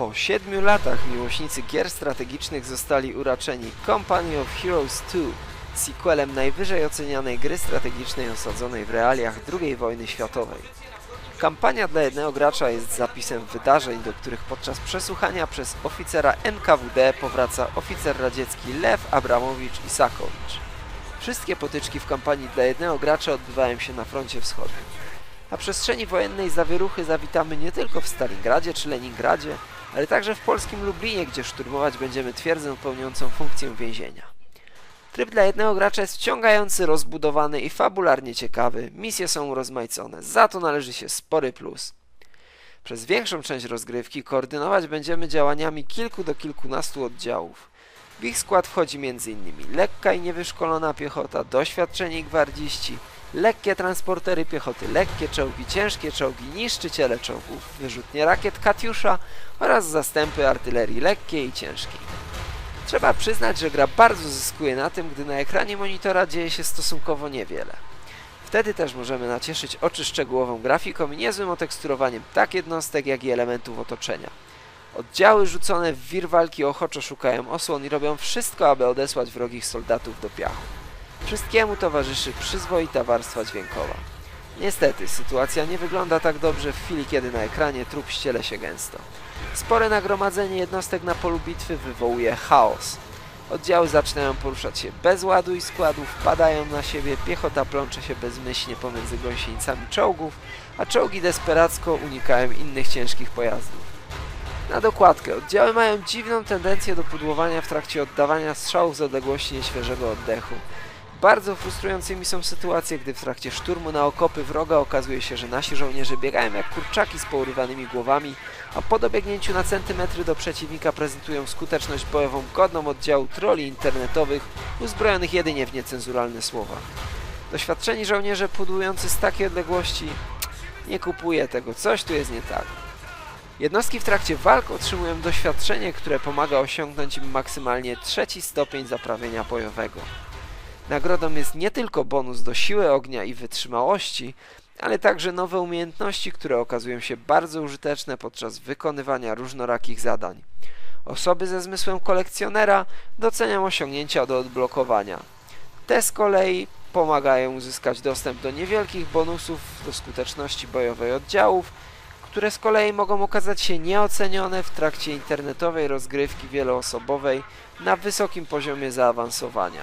Po siedmiu latach miłośnicy gier strategicznych zostali uraczeni Company of Heroes 2, sequelem najwyżej ocenianej gry strategicznej osadzonej w realiach II wojny światowej. Kampania dla jednego gracza jest zapisem wydarzeń, do których podczas przesłuchania przez oficera NKWD powraca oficer radziecki Lew Abramowicz Isakowicz. Wszystkie potyczki w kampanii dla jednego gracza odbywają się na froncie wschodnim. Na przestrzeni wojennej zawieruchy zawitamy nie tylko w Stalingradzie czy Leningradzie, ale także w polskim Lublinie, gdzie szturmować będziemy twierdzę pełniącą funkcję więzienia. Tryb dla jednego gracza jest wciągający, rozbudowany i fabularnie ciekawy. Misje są urozmaicone, za to należy się spory plus. Przez większą część rozgrywki koordynować będziemy działaniami kilku do kilkunastu oddziałów. W ich skład wchodzi m.in. lekka i niewyszkolona piechota, doświadczeni gwardziści, lekkie transportery piechoty, lekkie czołgi, ciężkie czołgi, niszczyciele czołgów, wyrzutnie rakiet Katiusza oraz zastępy artylerii lekkiej i ciężkiej. Trzeba przyznać, że gra bardzo zyskuje na tym, gdy na ekranie monitora dzieje się stosunkowo niewiele. Wtedy też możemy nacieszyć oczy szczegółową grafiką i niezłym oteksturowaniem tak jednostek, jak i elementów otoczenia. Oddziały rzucone w wir walki ochoczo szukają osłon i robią wszystko, aby odesłać wrogich soldatów do piachu. Wszystkiemu towarzyszy przyzwoita warstwa dźwiękowa. Niestety, sytuacja nie wygląda tak dobrze w chwili, kiedy na ekranie trup ściele się gęsto. Spore nagromadzenie jednostek na polu bitwy wywołuje chaos. Oddziały zaczynają poruszać się bez ładu i składu, wpadają na siebie, piechota plącze się bezmyślnie pomiędzy gąsienicami czołgów, a czołgi desperacko unikają innych ciężkich pojazdów. Na dokładkę, oddziały mają dziwną tendencję do pudłowania w trakcie oddawania strzałów z odległości nieświeżego oddechu. Bardzo frustrującymi są sytuacje, gdy w trakcie szturmu na okopy wroga okazuje się, że nasi żołnierze biegają jak kurczaki z pourywanymi głowami, a po dobiegnięciu na centymetry do przeciwnika prezentują skuteczność bojową godną oddziału troli internetowych, uzbrojonych jedynie w niecenzuralne słowa. Doświadczeni żołnierze pudłujący z takiej odległości nie kupuje tego, coś tu jest nie tak. Jednostki w trakcie walk otrzymują doświadczenie, które pomaga osiągnąć im maksymalnie trzeci stopień zaprawienia bojowego. Nagrodą jest nie tylko bonus do siły ognia i wytrzymałości, ale także nowe umiejętności, które okazują się bardzo użyteczne podczas wykonywania różnorakich zadań. Osoby ze zmysłem kolekcjonera docenią osiągnięcia do odblokowania. Te z kolei pomagają uzyskać dostęp do niewielkich bonusów do skuteczności bojowej oddziałów, które z kolei mogą okazać się nieocenione w trakcie internetowej rozgrywki wieloosobowej na wysokim poziomie zaawansowania.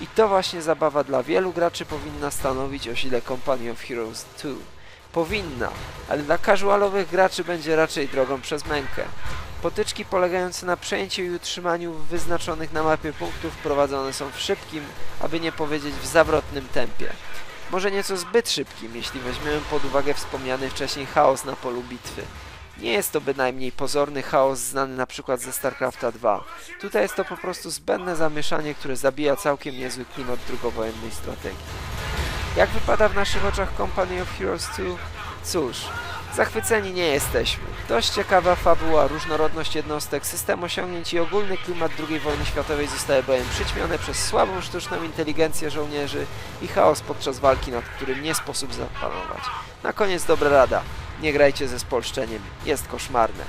I to właśnie zabawa dla wielu graczy powinna stanowić o sile Company of Heroes 2. Powinna, ale dla casualowych graczy będzie raczej drogą przez mękę. Potyczki polegające na przejęciu i utrzymaniu wyznaczonych na mapie punktów prowadzone są w szybkim, aby nie powiedzieć w zawrotnym tempie. Może nieco zbyt szybkim, jeśli weźmiemy pod uwagę wspomniany wcześniej chaos na polu bitwy. Nie jest to bynajmniej pozorny chaos znany na przykład ze StarCrafta 2. Tutaj jest to po prostu zbędne zamieszanie, które zabija całkiem niezły klimat drugowojennej strategii. Jak wypada w naszych oczach Company of Heroes 2? Cóż, zachwyceni nie jesteśmy. Dość ciekawa fabuła, różnorodność jednostek, system osiągnięć i ogólny klimat II wojny światowej zostały bowiem przyćmione przez słabą sztuczną inteligencję żołnierzy i chaos podczas walki, nad którym nie sposób zapanować. Na koniec dobra rada. Nie grajcie ze spolszczeniem, jest koszmarne.